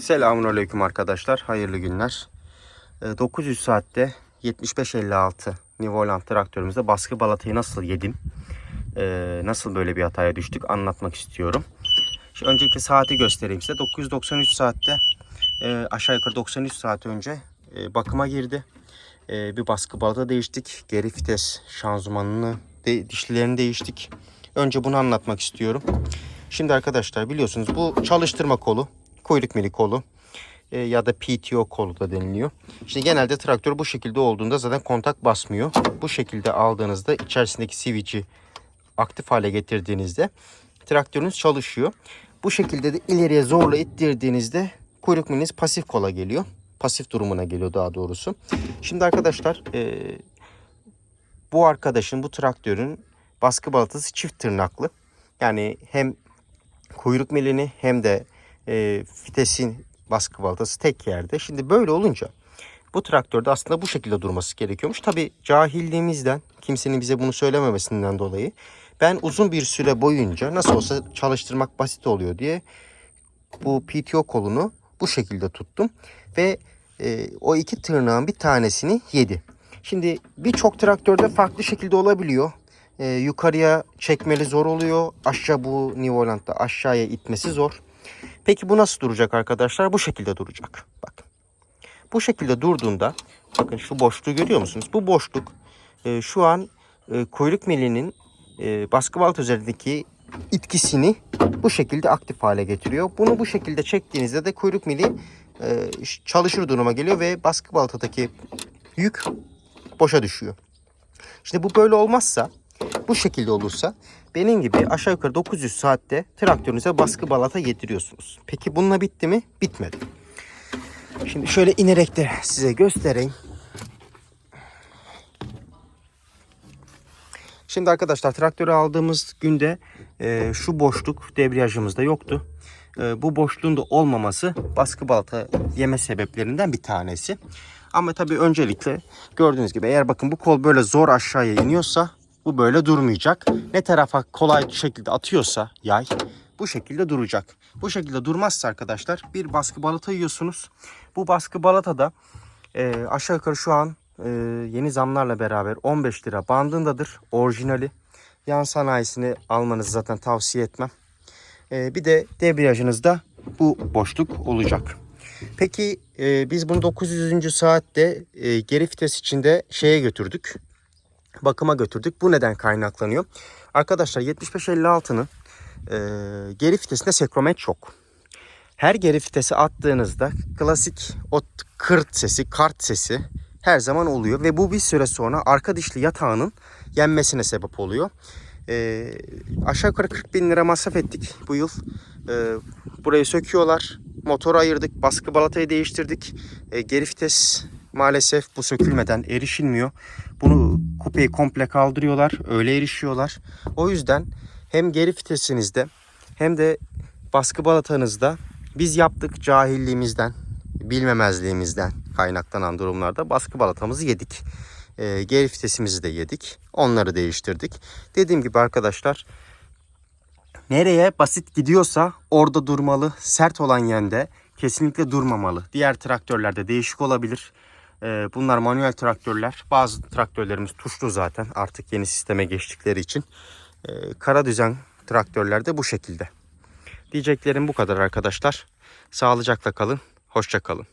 Selamünaleyküm arkadaşlar. Hayırlı günler. Ee, 900 saatte 7556 Nivoland traktörümüzde baskı balatayı nasıl yedim? Ee, nasıl böyle bir hataya düştük anlatmak istiyorum. Şimdi öncelikle saati göstereyim size. 993 saatte e, aşağı yukarı 93 saat önce e, bakıma girdi. E, bir baskı balata değiştik. Geri vites şanzımanını, dişlilerini değiştik. Önce bunu anlatmak istiyorum. Şimdi arkadaşlar biliyorsunuz bu çalıştırma kolu, kuyruk mili kolu e, ya da PTO kolu da deniliyor. Şimdi genelde traktör bu şekilde olduğunda zaten kontak basmıyor. Bu şekilde aldığınızda içerisindeki switch'i aktif hale getirdiğinizde traktörünüz çalışıyor. Bu şekilde de ileriye zorla ittirdiğinizde kuyruk miliniz pasif kola geliyor. Pasif durumuna geliyor daha doğrusu. Şimdi arkadaşlar e, bu arkadaşın bu traktörün baskı balatası çift tırnaklı. Yani hem kuyruk milini hem de e, vitesin baskı balatası tek yerde. Şimdi böyle olunca bu traktörde aslında bu şekilde durması gerekiyormuş. Tabi cahilliğimizden kimsenin bize bunu söylememesinden dolayı ben uzun bir süre boyunca nasıl olsa çalıştırmak basit oluyor diye bu PTO kolunu bu şekilde tuttum ve e, o iki tırnağın bir tanesini yedi. Şimdi birçok traktörde farklı şekilde olabiliyor. E, yukarıya çekmeli zor oluyor. Aşağı bu Nivoland'da aşağıya itmesi zor. Peki bu nasıl duracak arkadaşlar? Bu şekilde duracak. Bakın. Bu şekilde durduğunda bakın şu boşluğu görüyor musunuz? Bu boşluk e, şu an e, kuyruk milinin e, baskı balata üzerindeki itkisini bu şekilde aktif hale getiriyor. Bunu bu şekilde çektiğinizde de kuyruk mili e, çalışır duruma geliyor ve baskı balatadaki yük boşa düşüyor. Şimdi bu böyle olmazsa bu şekilde olursa benim gibi aşağı yukarı 900 saatte traktörünüze baskı balata getiriyorsunuz. Peki bununla bitti mi? Bitmedi. Şimdi şöyle inerek de size göstereyim. Şimdi arkadaşlar traktörü aldığımız günde e, şu boşluk debriyajımızda yoktu. E, bu boşluğun da olmaması baskı balata yeme sebeplerinden bir tanesi. Ama tabii öncelikle gördüğünüz gibi eğer bakın bu kol böyle zor aşağıya iniyorsa bu böyle durmayacak. Ne tarafa kolay şekilde atıyorsa yay bu şekilde duracak. Bu şekilde durmazsa arkadaşlar bir baskı balata yiyorsunuz. Bu baskı balata da e, aşağı yukarı şu an e, yeni zamlarla beraber 15 lira bandındadır. Orijinali. Yan sanayisini almanızı zaten tavsiye etmem. E, bir de debriyajınızda bu boşluk olacak. Peki e, biz bunu 900. saatte e, geri vites içinde şeye götürdük. Bakıma götürdük. Bu neden kaynaklanıyor? Arkadaşlar 7556'nın e, geri vitesinde sekromet yok. Her geri vitesi attığınızda klasik o kırt sesi, kart sesi her zaman oluyor. Ve bu bir süre sonra arka dişli yatağının yenmesine sebep oluyor. E, aşağı yukarı 40 bin lira masraf ettik bu yıl. E, burayı söküyorlar. Motoru ayırdık. Baskı balatayı değiştirdik. E, geri vites maalesef bu sökülmeden erişilmiyor. Bunu kupeyi komple kaldırıyorlar. Öyle erişiyorlar. O yüzden hem geri vitesinizde hem de baskı balatanızda biz yaptık cahilliğimizden, bilmemezliğimizden kaynaklanan durumlarda baskı balatamızı yedik. E, geri vitesimizi de yedik. Onları değiştirdik. Dediğim gibi arkadaşlar nereye basit gidiyorsa orada durmalı. Sert olan yerde kesinlikle durmamalı. Diğer traktörlerde değişik olabilir. Ee, Bunlar manuel traktörler. Bazı traktörlerimiz tuşlu zaten artık yeni sisteme geçtikleri için. Ee, Kara düzen traktörlerde bu şekilde. Diyeceklerim bu kadar arkadaşlar. Sağlıcakla kalın. Hoşça kalın.